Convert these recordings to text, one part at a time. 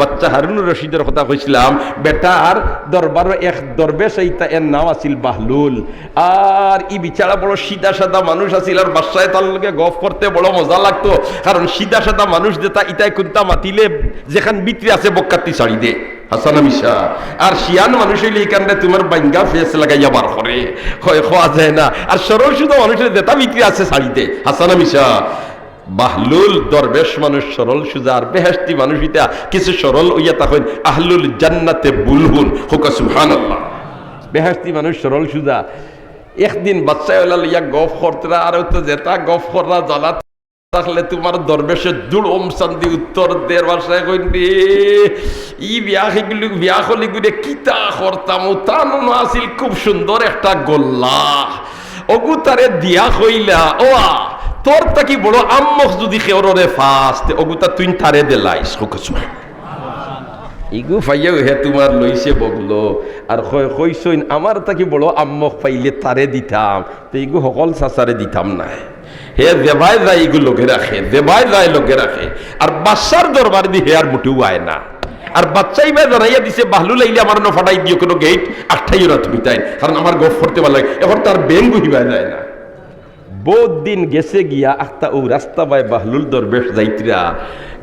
বাচ্চা হারুনুর রশিদের কথা কইছিলাম, বেটার দরবার এক দরবেশ এইটা এর নাম আছিল বাহলুল। আর ই বিচারা বড় সিধা সাদা মানুষ আছিল, আর বাসায় তার লগে গফ করতে বড় মজা লাগতো। কারণ সিধা সাদা মানুষ যেটা ইটাই কুন্তা মাতিলে, যেখান বিক্রি আছে বক্কাতি ছাড়ি দে। আর শিয়ান মানুষ হইলে এখানে তোমার বাইঙ্গা ফেস লাগাইয়া বার করে। হয়, খোয়া যায় না। আর সরল শুধু মানুষের যেটা বিক্রি আছে ছাড়িতে হাসানা মিশা বাহলুল দরবেশ মানুষ সরল সুজা, আর বেহেস্তি মানুষ ইটা কিছু সরল হইয়া তখন আহলুল জান্নাতে বুলহুন, হুকা সুবহানাল্লাহ। বেহেস্তি মানুষ সরল সুজা, একদিন বাচ্চা হইলা লইয়া গফ করতরা আর তো যেটা গফ করা জ্বালা তাহলে তোমার দরবেশের দূর ওমসান্দি উত্তর দের ভাষায় কইন রে, ই বিয়া হইগুলি বিয়া হলি গুলে কিতা করতাম তা আছিল খুব সুন্দর একটা গোল্লা। অগু তারে দিয়া কইলা ওয়া তোর তাকি বড় আম্মক যদি খেওরে ফাস্ট অগুতা তুই তারে দেলাইস হুকসু ইগু ফাইয়াও হে তোমার লইছে বগলো আর কইসইন আমার তাকি বড় আম্মক পাইলে তারে দিতাম তো ইগু সকল চাচারে দিতাম নাই। হে দেবাই যায় ইগু লগে রাখে দেবাই যায় লগে রাখে আর বাচ্চার দরবার দি হে আর মুটেও আয় না। আর বাচ্চাই বা জানাইয়া দিছে, বাহলু লাইলে আমার না ফাটাই দিও কোনো গেট আটটাই না তুমি তাই কারণ আমার গফ করতে ভালো লাগে এখন তার বেন গুহিবা যায় না। বহুত দিন গেছে গিয়া আখতা ও রাস্তা বাই বাহলুল দরবেশ যাইতরা।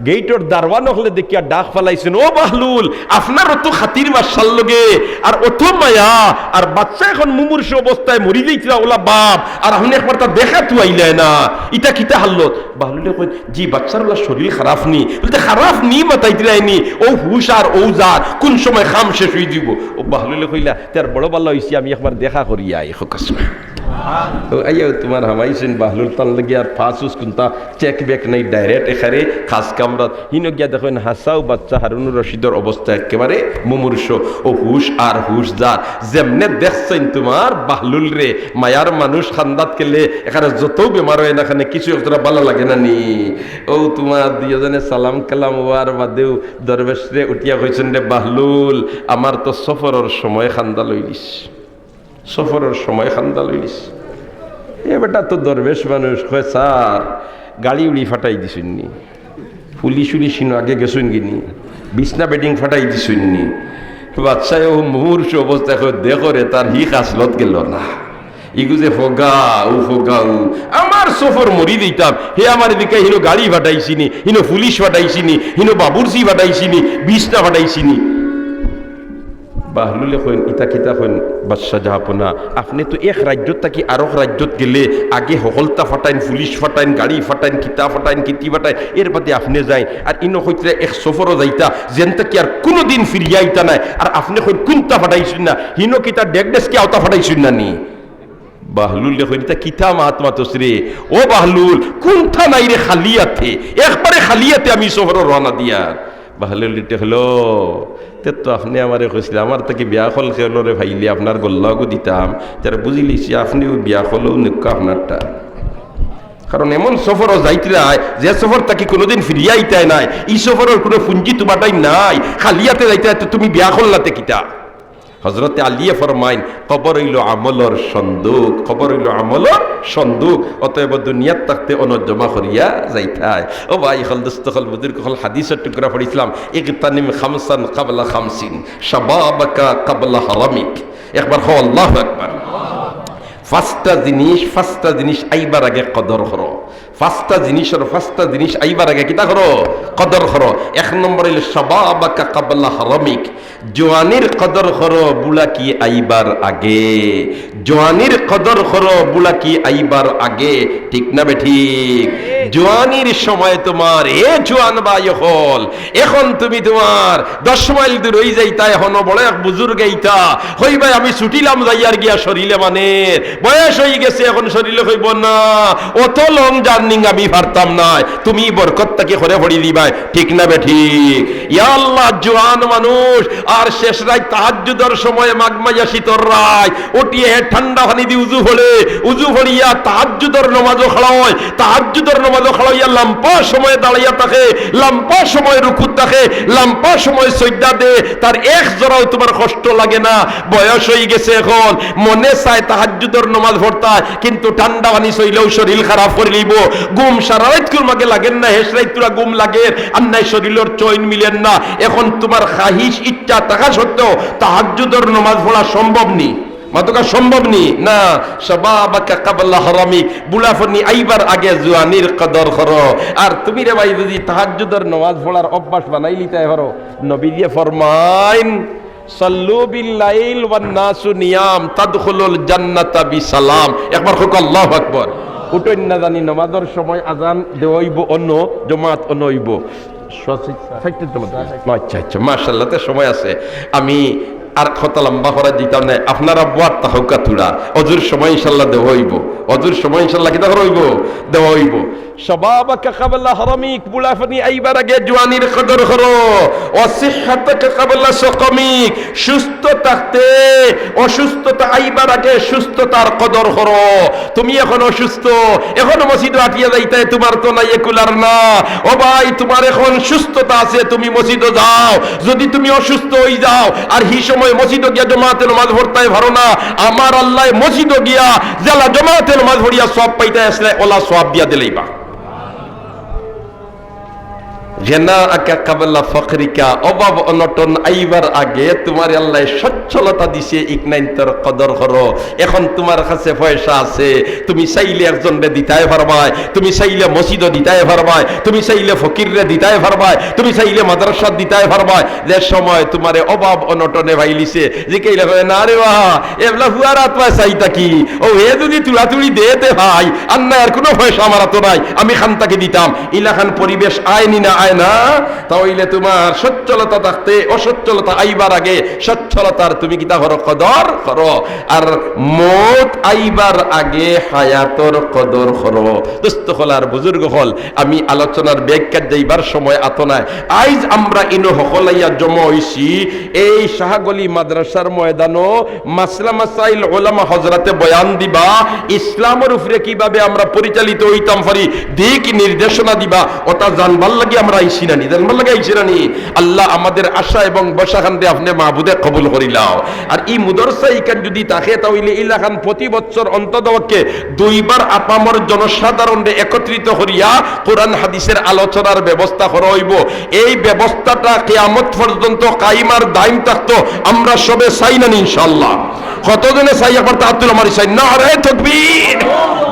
গেইটর দারওয়ান হলে দেখিয়া ডাক ফালাইছেন, ও বাহলুল আপনার অত খাতির মাসাল লগে। আর অত মায়া, আর বাচ্চা এখন মুমূর্ষ অবস্থায় মরি যাইতরা ওলা বাপ, আর আপনি একবার তা দেখা তু আইলে না। ইটা কিতা হাল্লত? বাহলুলে কই জি, বাচ্চার ওলা শরীর খারাপ নি। বলতে খারাপ নি, মাতাইতরা নি ও হুশ আর ও যার কোন সময় খাম শেষ হয়ে দিব? ও বাহলুলে কইলা, তার বড় বাল্লা হইছি, আমি একবার দেখা করিয়া আইয়া তোমার হামাইছেন বাহলুল তান লাগি আর ফাসুস কুন্তা চেক বেক নাই ডাইরেক্ট এখানে খাস কামরাত হিনো গিয়া দেখেন হাসাও বাচ্চা হারুনুর রশিদর অবস্থা একেবারে ও হুশ আর হুশ যার যেমনে দেখছেন তোমার বাহলুল রে মায়ার মানুষ খান্দাত কেলে এখানে যত বেমার হয় না কিছু একটা ভালো লাগে না নি ও তোমার দুজনে সালাম কালাম ওয়ার বাদেও দরবেশ রে উঠিয়া কইছেন রে বাহলুল আমার তো সফরের সময় খান্দা লইলিস সফরের সময় খান্দা লইলিস এ বেটা তো দরবেশ মানুষ, কয়, স্যার, গাড়ি উড়ি ফাটাই দিছুননি। পুলিশ উলিশ আগে গেছুন গিনি বিছনা বেডিং ফাটাই দিছুননি। বাচ্চায় ও মুহূর্ত অবস্থা কয় দেখরে তার হি কাসলত গেল না। ইগু যে ফগা, ও ফগা, ও। আমার সফর মরি দিতাম। হে আমার দিকে হিনো গাড়ি ফাটাইছিনি, হিনো পুলিশ ফাটাইছিনি, হিনো বাবুরসি ফাটাইছিনি, বিছনা ফাটাইছিনি। বাহলুলে কইন ইতা কিতা কইন বাদশাহ জাহাপনা। আপনি তো এক রাজ্যত থাকি আরক রাজ্যত গেলে, আগে সকলতা ফাটাইন পুলিশ ফাটাইন, গাড়ি ফাটাইন, কিতা ফাটাইন, কিতি ফাটাইন এর বাদে আপনি যাই আর ইনো কইতে এক সফরও যাইতা, যেন কি আর কোনোদিন ফিরিয়া আইতা নাই আর আপনি কইন কোনটা ফাটাইছেন না, হিনো কিতা ডেক ডেসকে আওতা ফাটাইছেন না নি? বাহলুল দেখুন তা কিতা মাহাত্মা তসরে ও বাহলুল কোনটা নাই রে খালিয়াতে একবারে খালিয়াতে আমি সফর রওনা দিয়া। বাহলুল লিটে হলো তে তো আপনি আমারে কইছিল আমার তাকে বিয়া খল খেলরে ভাইলে আপনার গল্লাগো দিতাম তারা বুঝি লিছি আপনিও বিয়া খলও নিকা আপনারটা কারণ এমন সফরও যাইতে নাই যে সফর তাকে কোনোদিন ফিরিয়া আইতায় নাই, ই সফরের কোনো পুঞ্জি তোমাটাই নাই খালিয়াতে যাইতে তুমি বিয়া খল্লাতে কিতা? হজরতে আলিয়ে ফরমাইন কবর হইল আমলর সন্দুক কবর হইল আমলর সন্দুক, অতএব দুনিয়ার থাকতে অন জমা করিয়া যাইতাই। ও ভাই হল দোস্ত হল বুদির হল হাদিসের টুকরা পড়িছিলাম ইকতানিম খামসান কাবলা খামসিন, শাবাবাকা কাবলা হারামিক। একবার হ একবার ফার্স্টটা জিনিস ফার্স্টটা জিনিস আইবার আগে কদর হর ফার্স্টটা জিনিসের ফার্স্টটা জিনিস আইবার আগে কিতা করো কদর হর এক নম্বর হইল, সবাবাকা কাবলা হরমিক। জোয়ানির কদর হর বুলা কি আইবার আগে? জোয়ানির কদর হর বুলা কি আইবার আগে? ঠিক না বে ঠিক? জোয়ানির সময় তোমার, এ জোয়ান বাই হল, এখন তুমি তোমার, দশ মাইল দূর হই যাইতা, এখন বড় এক বুজুর্গ এইতা। হই ভাই, আমি ছুটিলাম যাইয়ার গিয়া শরীরে মানে বয়স হয়ে গেছে, এখন শরীরে হইব না। অত লং জার্নিং আমি পারতাম না তুমি বরকতটাকে করে ভরি দিবাই, ঠিক না বে ঠিক? ইয়া আল্লাহ, জোয়ান মানুষ, আর শেষ রাত তাহাজ্জুদের সময় মাগমাইয়া শীতর রায়, উঠিয়ে ঠান্ডা পানি দিয়ে উজু হলে, উজু হলিয়া তাহাজ্জুদের নমাজও খাড়ায় তাহাজ্জুদের নমাজও খাড়াইয়া লাম্পা সময় দাঁড়াইয়া থাকে, লাম্পা সময় রুকুত থাকে, লাম্পা সময় সজ্জা দে, তার এক জোড়াও তোমার কষ্ট লাগে না। বয়স হয়ে গেছে এখন, মনে চায় তাহাজ্জুদের নমাজ ভরতা কিন্তু ঠান্ডা পানি সইলেও শরীর খারাপ করে নিব গুম সারা রাত মাগে লাগেন না, হেস রাত তোরা গুম লাগের আন্নাই শরীরের চৈন মিলেন না। এখন তোমার খাহিস ইচ্ছা থাকা সত্ত্বেও তাহাজ্জুদের নমাজ পড়া সম্ভব নি। মাতকা সম্ভব নি? না সবাবাকা কাবাল্লা হরামিক বুলাফনি আইবার আগে জুয়ানির কদর করো আর তুমি রে ভাই যদি তাহাজ্জুদের নমাজ পড়ার অভ্যাস বানাইলি তাই হরো। নবী দিয়ে ফরমাইন, সাল্লু বিল্লাইল ওয়ান নাসু নিয়াম, তাদখুলুল জান্নাতা বিসালাম। একবার হোক আল্লাহু আকবার। উঠইন না জানি নমাজের সময় আজান দেওয়াইব অন্য, জমাত অন্য আচ্ছা আচ্ছা মার্শাল্লাহ তো সময় আছে। আমি আর কথা লম্বা করা দিতাম নাই আপনারা বোয়ার তাহকা তুড়া অজুর সময় ইনশাল্লাহ দেওয়া হইব। অজুর সময় ইনশাল্লাহ কিতা হইব? দেওয়া হইব। সবাবাকা কাবলা হারামিক বুলাফনি আইবার আগে জওয়ানির কদর করো অসিহাতাকা কাবলা সকমিক সুস্থ থাকতে অসুস্থতা আইবার আগে সুস্থতার কদর করো তুমি এখন অসুস্থ এখন মসজিদ আটিয়া যাইতে তোমার তো নাই একুলার না ও ভাই তোমার এখন সুস্থতা আছে তুমি মসজিদে যাও যদি তুমি অসুস্থ হয়ে যাও আর হি সময় মসজিদে গিয়া জমাতে নামাজ পড়তাই ভালো না আমার আল্লাহ মসজিদে গিয়া জেলা জমাতে নামাজ পড়িয়া সব পাইতে আসলে ওলা সব দিয়া দিলেই বা অনটন আগে দিছে এখন আছে, তুমি চাইলে তুমি চাইলে তুমি চাইলে তুমি চাইলে দিতাই যে সময় অনটনে যে কয় ভাই কোনো নাই, আমি খানটাকে দিতাম। ইলাখান পরিবেশ আইনি না আয় না তাহলে তোমার সচ্ছলতা থাকতে, অসচ্ছলতা আইবার আগে সচ্ছলতার তুমি কিতা করো? কদর করো। আর মত আইবার আগে হায়াতর কদর করো। দুস্থ হল আর বুজুর্গ হল, আমি আলোচনার ব্যাখ্যা যাইবার সময় আত নাই। আইজ আমরা ইনো হকলাইয়া জমা হইছি, এই শাহগলি মাদ্রাসার ময়দানো মাসলা মাসাইল ওলামা হজরতে বয়ান দিবা, ইসলামের উপরে কীভাবে আমরা পরিচালিত হইতাম পারি দিক নির্দেশনা দিবা, ওটা জানবার লাগে আমরা আইসি নানি জানবার লাগে আল্লাহ আমাদের আশা এবং বসাখানতে আপনি মাহবুদে কবুল করিলাও আর এই মুদরসা ইকান যদি তাহলে প্রতি বছর দুইবার আপামর একত্রিত করিয়া কোরআন হাদিসের আলোচনার ব্যবস্থা হইব। এই ব্যবস্থাটা কেয়ামত পর্যন্ত কাইমার দাইম থাকতো, আমরা সবে চাই না ইনশাল্লাহ কতজনে চাই? একবার তাহাতুল আমার চাই। না রে তকবীর। দিন ইসলাম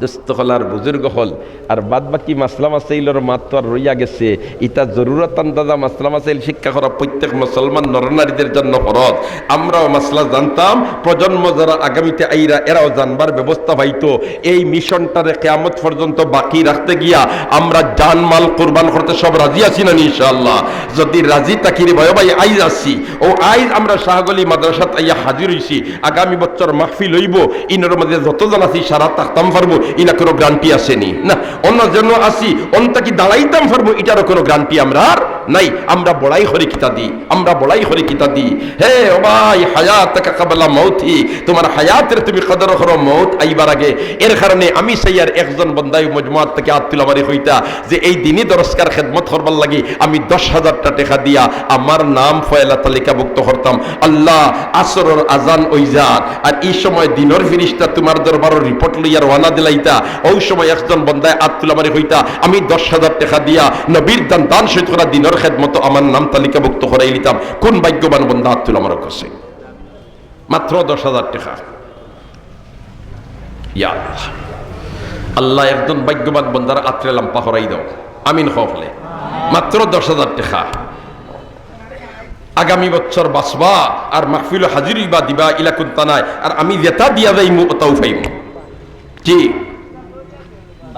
দোস্ত হল আর বুজুর্গ হল। আর বাদ বাকি মাসলা মাসাইলর মাত্র আর রইয়া গেছে। ইটা জরুরত আন্দাজা মাসলা মাসাইল শিক্ষা করা প্রত্যেক মুসলমান নরনারীদের জন্য ফরজ। আমরাও মাসলা জানতাম, প্রজন্ম যারা আগামীতে আইরা এরাও জানবার ব্যবস্থা পাইতো। এই মিশনটারে কেয়ামত পর্যন্ত বাকি রাখতে গিয়া আমরা জানমাল কোরবান করতে সব রাজি আছি না ইনশাআল্লাহ। যদি রাজি তাকিরে ভয় ভাই, আইজ আসছি ও আইজ আমরা শাহগলি মাদ্রাসাত আইয়া হাজির হইছি। আগামী বছর মাহফিল হইব। ইনের মধ্যে যতজন আছি সারা তাকতাম পারব ইনা কোনো গ্রান্টি আসেনি। না, অন্য জন্য আসি অন্তা কি দাঁড়াইতাম পারব এটারও কোনো গ্রান্টি আমরা আর নাই, আমরা বড়াই হরি কিতা দি, আমরা বড়াই হরি কিতা দি। হে ও ভাই হায়াত কাবালা মৌতি, তোমার হায়াতের তুমি কদর করো, মৌত আইবার আগে। এর কারণে আমি সাইয়ার একজন বন্দাই মজমুয়াত থেকে আব্দুল আমারি হইতা, যে এই দিনই দরস্কার খেদমত করবার লাগি, আমি দশ হাজারটা টাকা দিয়া আমার নাম ফয়লা তালিকাভুক্ত করতাম। আল্লাহ, আসরর আজান ওই যার আর এই সময় দিনর ফিরিস্তা তোমার দরবারের রিপোর্ট লইয়া রওনা দিলাইতা। ওই সময় একজন বন্দায় আব্দুল আমারি হইতা, আমি দশ হাজার টাকা দিয়া নবীর দান দান সহিত করা দিনর খেদমত আমার নাম তালিকাভুক্ত করাই লিতাম কোন ভাগ্যবান বন্ধা আব্দুল আমার কাছে? মাত্র দশ হাজার টাকা। আল্লাহ। একজন ভাগ্যবান বন্দার আত্রে লাম্পা হরাই দাও। আমিন হফলে মাত্র দশ হাজার টাকা। আগামী বছর বাসবা আর মাহফিল হাজির বা দিবা ইলাকুন তানায় আর আমি যেটা দিয়া যাইমু, ওটাও পাইমু। জি বাজাৰৰ ব্যৱসায়ী মনন মিয়া ছাৰ